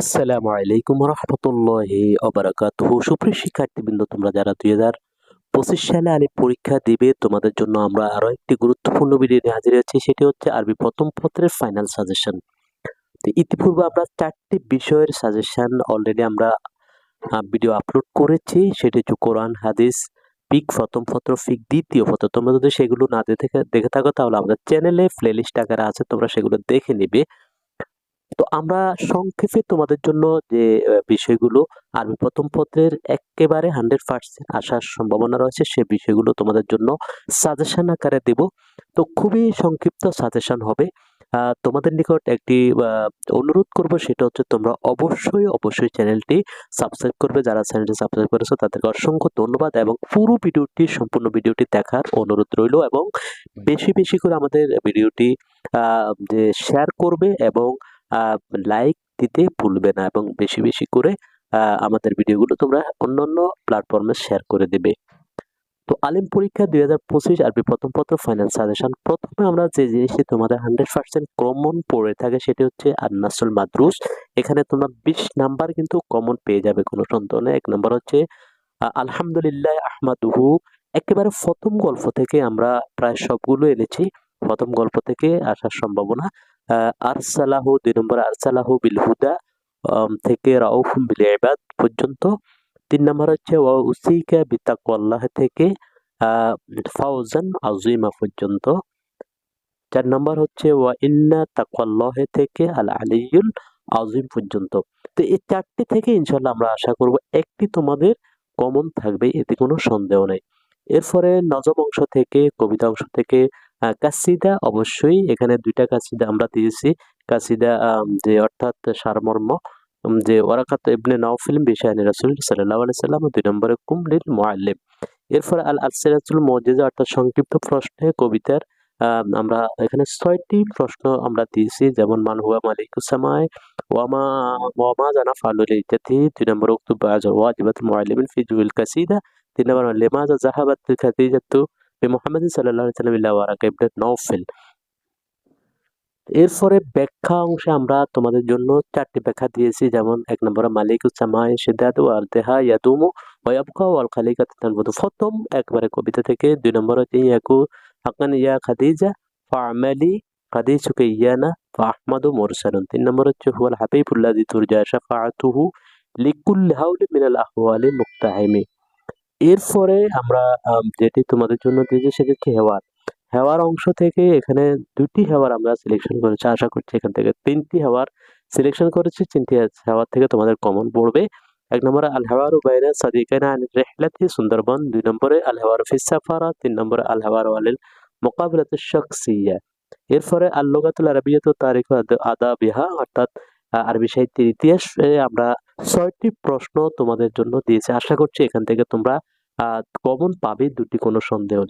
আসসালামু আলাইকুম রহমতুল্লাহি অবরাকাতুহ সুপ্রিয় শিক্ষার্থীবৃন্দ, তোমরা যারা দুই হাজার পঁচিশ সালে আলিম পরীক্ষা দিবে, তোমাদের জন্য আমরা আরও একটি গুরুত্বপূর্ণ ভিডিও নিয়ে হাজির হয়েছি। সেটি হচ্ছে আরবি প্রথম পত্রের ফাইনাল সাজেশন তো ইতিপূর্বে আমরা চারটি বিষয়ের সাজেশন অলরেডি আমরা ভিডিও আপলোড করেছি। সেটি হচ্ছে কোরআন, হাদিস পিক প্রথম পত্র ফিক দ্বিতীয় পত্র। তোমরা যদি সেগুলো না দেখে দেখে থাকো, তাহলে আমাদের চ্যানেলে প্লেলিস্ট আকারে আছে, তোমরা সেগুলো দেখে নিবে। তো আমরা সংক্ষেপে তোমাদের জন্য যে বিষয়গুলো আরবি প্রথম পত্রের একেবারে হান্ড্রেড পার্সেন্ট আসার সম্ভাবনা রয়েছে, সে বিষয়গুলো তোমাদের জন্য সাজেশন আকারে দেব। তো খুবই সংক্ষিপ্ত সাজেশন হবে। তোমাদের নিকট একটি অনুরোধ করব, সেটা হচ্ছে তোমরা অবশ্যই অবশ্যই চ্যানেলটি সাবস্ক্রাইব করবে। যারা চ্যানেলটি সাবস্ক্রাইব করেছ, তাদেরকে অসংখ্য ধন্যবাদ এবং পুরো ভিডিওটি, সম্পূর্ণ ভিডিওটি দেখার অনুরোধ রইল এবং বেশি বেশি করে আমাদের ভিডিওটি যে শেয়ার করবে এবং লাইক দিতে ভুলবে না এবং বেশি বেশি করে আমাদের ভিডিওগুলো তোমরা অন্যান্য প্ল্যাটফর্মে শেয়ার করে দেবে। তো আলিম পরীক্ষা দুই হাজার পঁচিশ আরবি প্রথম পত্র ফাইনাল সাজেশন প্রথমে আমরা যে জিনিসটি তোমাদের হান্ড্রেড পার্সেন্ট কমন পড়ে থাকে সেটি হচ্ছে আন্নাসুল মাদ্রুস। এখানে তোমরা বিশ নাম্বার কিন্তু কমন পেয়ে যাবে কোনো সন্দেহ নেই। এক নম্বর হচ্ছে আলহামদুলিল্লাহ আহমাদুহু। একেবারে প্রথম গল্প থেকে আমরা প্রায় সবগুলো এনেছি। প্রথম গল্প থেকে আসার সম্ভাবনা। আরসালাহু, দুই নম্বর আরসালাহু বিল হুদা থেকে রাউফুম বিল ইবাদ পর্যন্ত। তিন নম্বর হচ্ছে, ওয়া উসিকা বিতাকওয়াল্লাহ থেকে ফাউজান আজিমা পর্যন্ত। চার নম্বর হচ্ছে, ওয়া ইন্না তাকওয়াল্লাহ থেকে আল আলিয়ুল আজিম পর্যন্ত। তো এই চারটি থেকে ইনশাল্লাহ আমরা আশা করব একটি তোমাদের কমন থাকবে, এতে কোনো সন্দেহ নেই। এরপরে নজম অংশ থেকে, কবিতা অংশ থেকে কাসিদা অবশ্যই। এখানে দুইটা কাসিদা আমরা দিয়েছি কাসিদা যে অর্থাৎ সারমর্ম যে ওরাকাত ইবনে নাওফিল বিশাহানি রাসুল সাল্লাহ আলি সাল্লাম, দুই নম্বরে কুমলিল মোয়াল্লিম এরপরে আল আসিরাতুল মজিজা, অর্থাৎ সংক্ষিপ্ত প্রশ্নে কবিতার আমরা এখানে ছয়টি প্রশ্ন আমরা দিয়েছি। যেমন, মান হুয়া মালিকুসামায় ওয়ামা ওয়ামা জানা ফালুল ইজাতি দুই নম্বর উক্তুব ওয়াজিবাত মুআল্লিমিন ফি জুইল কাসিদা তিন নম্বর, লেমাজা জাহাবাত খাদিজাতু মোহাম্মদ সাল্লাহ সাল্লাম নৌফেল এরপরে ব্যাখ্যা অংশে আমরা তোমাদের জন্য চারটি ব্যাখ্যা দিয়েছি, যেমন এক নম্বরে মালিক প্রথম, একবারে কবিতা থেকে। দুই নম্বর হচ্ছে তিন নম্বর হচ্ছে এরপরে আমরা যেটি তোমাদের জন্য দিয়েছি সেটি হচ্ছে হেওয়ার। হেওয়ার অংশ থেকে এখানে দুটি হেওয়ার আমরা সিলেকশন করেছি। আশা করছি এখান থেকে তিনটি হেওয়ার সিলেকশন করেছি। তিনটি হেওয়ার থেকে তোমাদের কমন পড়বে। এক নম্বরে আল হেওয়ার উবাইনা সাদিকানা রেহলাতি সুন্দরবন। দুই নম্বরে আল হেওয়ার ফিসাফারা তিন নম্বরে আল হেওয়ার আলিল মোকাবিলাত শখসিয়া। এরপরে আল্লোগাতুল আরবিয়াত তারিখ আদা বিহা, অর্থাৎ আরবি সাহিত্যের ইতিহাসে আমরা ছয়টি প্রশ্ন তোমাদের জন্য দিয়েছে। আশা করছি এখান থেকে তোমরা কমন পাবে, দুটি কোনো সন্দেহ